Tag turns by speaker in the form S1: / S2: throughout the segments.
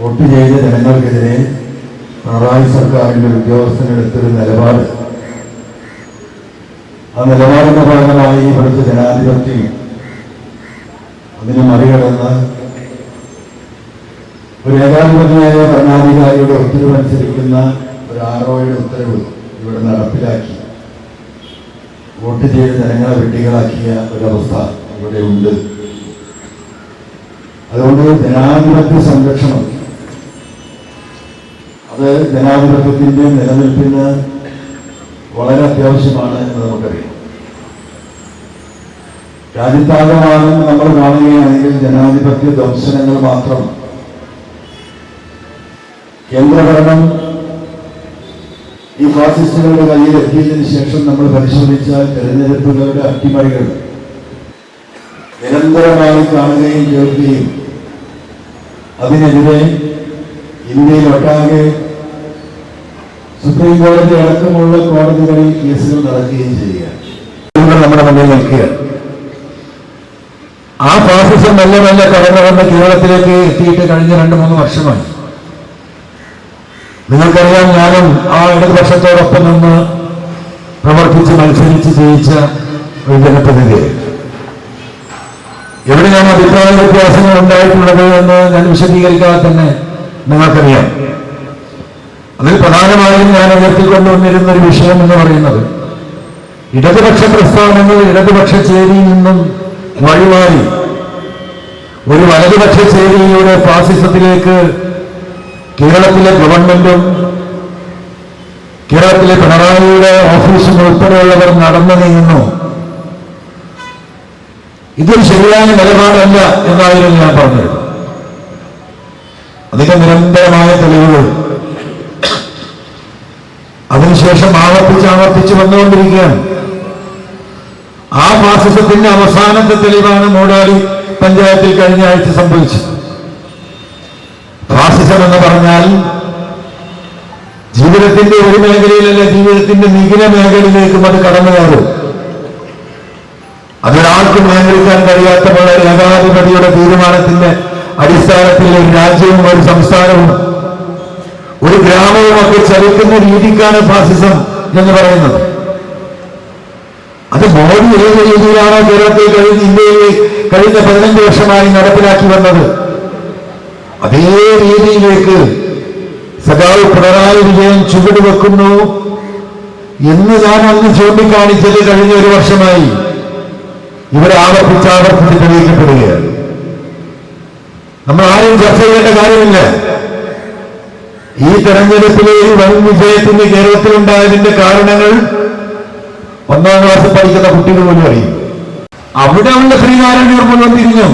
S1: Vote ചെയ്ത ജനങ്ങൾക്കെതിരെ പിണറായി സർക്കാരിന്റെ ഉദ്യോഗസ്ഥനെടുത്തൊരു നിലപാട്. ആ നിലപാടിന്റെ ഭാഗമായി ഇവിടുത്തെ ജനാധിപത്യം അതിനെ മറികടന്ന് ഒരു ഏകാധിപതിയായ ഭരണാധികാരിയുടെ ഉത്തരവനുസരിക്കുന്ന ഒരു ആറോയുടെ ഉത്തരവ് ഇവിടെ നടപ്പിലാക്കി. വോട്ട് ചെയ്ത് ജനങ്ങളെ വെട്ടികളാക്കിയ ഒരവസ്ഥ ഇവിടെ ഉണ്ട്. അതുകൊണ്ട് ജനാധിപത്യ സംരക്ഷണം അത് ജനാധിപത്യത്തിന്റെ നിലനിൽപ്പിന് വളരെ അത്യാവശ്യമാണ് എന്ന് നമുക്കറിയാം. രാജ്യത്താകമാനം നമ്മൾ കാണുകയാണെങ്കിൽ ജനാധിപത്യ ദംശനങ്ങൾ മാത്രം കേന്ദ്രഭരണം ഈ ഫാസിസ്റ്റുകളുടെ കയ്യിൽ എത്തിയതിനു ശേഷം നമ്മൾ പരിശോധിച്ച തെരഞ്ഞെടുപ്പുകളുടെ അട്ടിമറികൾ നിരന്തരമായി കാണുകയും കേൾക്കുകയും അതിനെതിരെ ഇന്ത്യയിലൊട്ടാകെ സുപ്രീം കോടതി അടക്കമുള്ള കോടതികളിൽ കേസുകൾ നടക്കുകയും ചെയ്യുക നമ്മുടെ മുന്നിൽ നിൽക്കുകയാണ് ആ ഫാസിസം മെല്ലെ മെല്ലെ കടന്നു വന്ന കേരളത്തിലേക്ക് എത്തിയിട്ട് കഴിഞ്ഞ രണ്ട് മൂന്ന് വർഷമായി. നിങ്ങൾക്കറിയാം ഞാനും ആ ഇടതുപക്ഷത്തോടൊപ്പം നിന്ന് പ്രവർത്തിച്ച് മത്സരിച്ച് ജയിച്ച ഒരു ജനപ്രതിനിധിയായി എവിടെയാണ് അഭിപ്രായ വ്യത്യാസങ്ങൾ ഉണ്ടായിട്ടുള്ളത് എന്ന് ഞാൻ വിശദീകരിക്കാതെ തന്നെ നിങ്ങൾക്കറിയാം. അതിൽ പ്രധാനമായും ഞാൻ ഉയർത്തിക്കൊണ്ടുവന്നിരുന്ന ഒരു വിഷയം എന്ന് പറയുന്നത് ഇടതുപക്ഷ പ്രസ്ഥാനങ്ങൾ ഇടതുപക്ഷ ചേരിയിൽ നിന്നും വഴിമാറി ഒരു വലതുപക്ഷ ചേരിയിലൂടെ ഫാസിസത്തിലേക്ക് കേരളത്തിലെ ഗവൺമെന്റും കേരളത്തിലെ പിണറായിയുടെ ഓഫീസും ഉൾപ്പെടെയുള്ളവർ നടന്നു നീങ്ങുന്നു. ഇതൊരു ശരിയായ നിലപാടല്ല എന്നായിരുന്നു ഞാൻ പറഞ്ഞത്. അതിന്റെ നിരന്തരമായ തെളിവുകൾ. അതിനുശേഷം ആവർത്തിച്ച് ആവർത്തിച്ച് വന്നുകൊണ്ടിരിക്കുകയാണ്. ആ ഫാസിസത്തിന്റെ അവസാനത്തെ തെളിവാണ് മൂടാടി പഞ്ചായത്തിൽ കഴിഞ്ഞ ആഴ്ച സംഭവിച്ചത്. ഫാസിസം എന്ന് പറഞ്ഞാൽ ജീവിതത്തിന്റെ ഒരു മേഖലയിലല്ല ജീവിതത്തിന്റെ നിഖില മേഖലയിലേക്കും അത് കടന്നു കയറും. അതൊരാൾക്കും നിയന്ത്രിക്കാൻ കഴിയാത്ത പോലെ ഏകാധിപതിയുടെ തീരുമാനത്തിന്റെ അടിസ്ഥാനത്തിൽ ഒരു രാജ്യവും ഒരു സംസ്ഥാനവും ഒരു ഗ്രാമവും ഒക്കെ ചലിക്കുന്ന രീതിക്കാണ് ഫാസിസം എന്ന് പറയുന്നത്. അത് മോദി ഏത് രീതിയിലാണോ കേരളത്തിൽ കഴിഞ്ഞ ഇന്ത്യയിൽ കഴിഞ്ഞ പതിനഞ്ച് വർഷമായി നടപ്പിലാക്കി വന്നത് അതേ രീതിയിലേക്ക് സഖാവ് പിണറായി വിജയൻ ചുവട് വെക്കുന്നു എന്ന് ഞാൻ അന്ന് ചൂണ്ടിക്കാണിച്ചത് കഴിഞ്ഞ ഒരു വർഷമായി. ഇവിടെ ആവർത്തിച്ച് ആവർത്തിച്ച് തെളിയിക്കപ്പെടുകയാണ്. നമ്മൾ ആരും ചർച്ച ചെയ്യേണ്ട കാര്യമില്ല. ഈ തെരഞ്ഞെടുപ്പിലെ ഈ വൻ വിജയത്തിന് കേരളത്തിലുണ്ടായതിന്റെ കാരണങ്ങൾ ഒന്നാം ക്ലാസ് പഠിക്കുന്ന കുട്ടികൾ പോലും അറിയും അവിടെ അവന്റെ ശ്രീനാരായണ മുഴുവൻ തിരിഞ്ഞു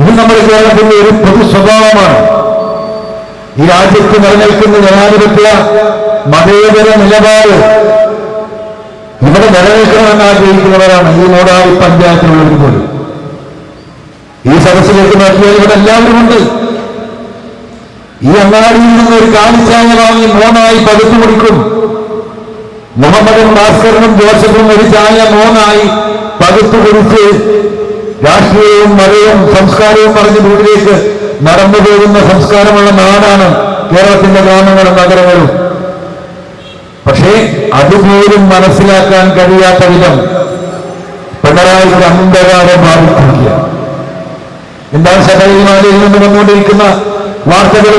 S1: ഇത് നമ്മുടെ കേരളത്തിന്റെ ഒരു പൊതു സ്വഭാവമാണ്. ഈ രാജ്യത്ത് നിലനിൽക്കുന്ന ജനാധിപത്യ മതേതര നിലപാട് ഇവിടെ നിലനിൽക്കണമെന്ന് ആഗ്രഹിക്കുന്നവരാണ് ഈ മോഡായി പഞ്ചായത്തിലുള്ളവർ പോലും. ഈ സദസ്സിലേക്ക് നോക്കിയാൽ ഇവിടെ എല്ലാവരും ഉണ്ട്. ഈ അങ്ങാടിയിൽ നിന്ന് ഒരു കാലിച്ചായ വാങ്ങി മോനായി പകുത്തു കുടിക്കും മുഹമ്മദും ഭാസ്കരനും ജോസഫും ഒരു ചായ മോനായി പകുത്തു കുടിച്ച് രാഷ്ട്രീയവും മതവും സംസ്കാരവും പറഞ്ഞ് വീട്ടിലേക്ക് നടന്നു പോകുന്ന സംസ്കാരമുള്ള നാടാണ് കേരളത്തിന്റെ ഗ്രാമങ്ങളും നഗരങ്ങളും. പക്ഷേ അതുപോലും മനസ്സിലാക്കാൻ കഴിയാത്ത വിധം പിണറായിക്ക് അന്ധകാരം ബാധിച്ചിരിക്കുക എന്താണ് സഭയിൽ മാലയിൽ നിന്ന് വന്നുകൊണ്ടിരിക്കുന്ന വാർത്തകൾ?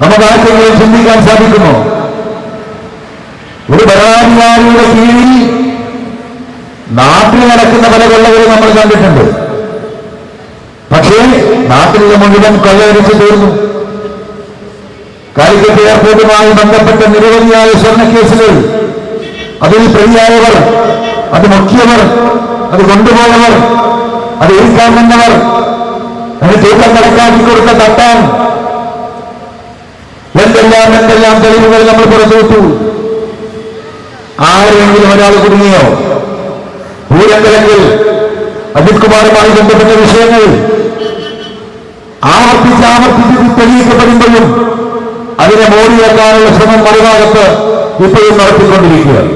S1: നമുക്ക് ആർക്കെങ്കിലും ചിന്തിക്കാൻ സാധിക്കുമോ? ഒരു ഭരണാധികാരിയുടെ കീഴിൽ നാട്ടിൽ നടക്കുന്ന പല കൊള്ളകളും നമ്മൾ കണ്ടിട്ടുണ്ട്. പക്ഷേ നാട്ടിലെ മുഴുവൻ കൊള്ളയടിച്ച് തീർന്നു. കാലിക്കറ്റ് എയർപോർട്ടുമായി ബന്ധപ്പെട്ട നിരവധിയായ സ്വർണക്കേസുകൾ. അതിൽ പ്രതിയായവർ അത് മുഖ്യവർ അത് കൊണ്ടുപോയവർ അത് ഏൽക്കാൻ വന്നവർ. അത് തൂക്കം കണക്കാക്കി കൊടുത്ത തട്ടാൻ എന്തെല്ലാം എന്തെല്ലാം തെളിവുകൾ നമ്മൾ പുറത്തുവിട്ടു ആരെങ്കിലും ഒരാൾ കുടുങ്ങിയോ? പൂരങ്കലങ്കിൽ അജിത് കുമാറുമായി ബന്ധപ്പെട്ട വിഷയങ്ങൾ ആവർത്തിച്ച് ആവർത്തിച്ച് തെളിയിക്കപ്പെടുമ്പോഴും അതിനെ മോടിയേക്കാനുള്ള ശ്രമം മറുഭാഗത്ത് ഇപ്പോഴും നടത്തിക്കൊണ്ടിരിക്കുകയാണ്.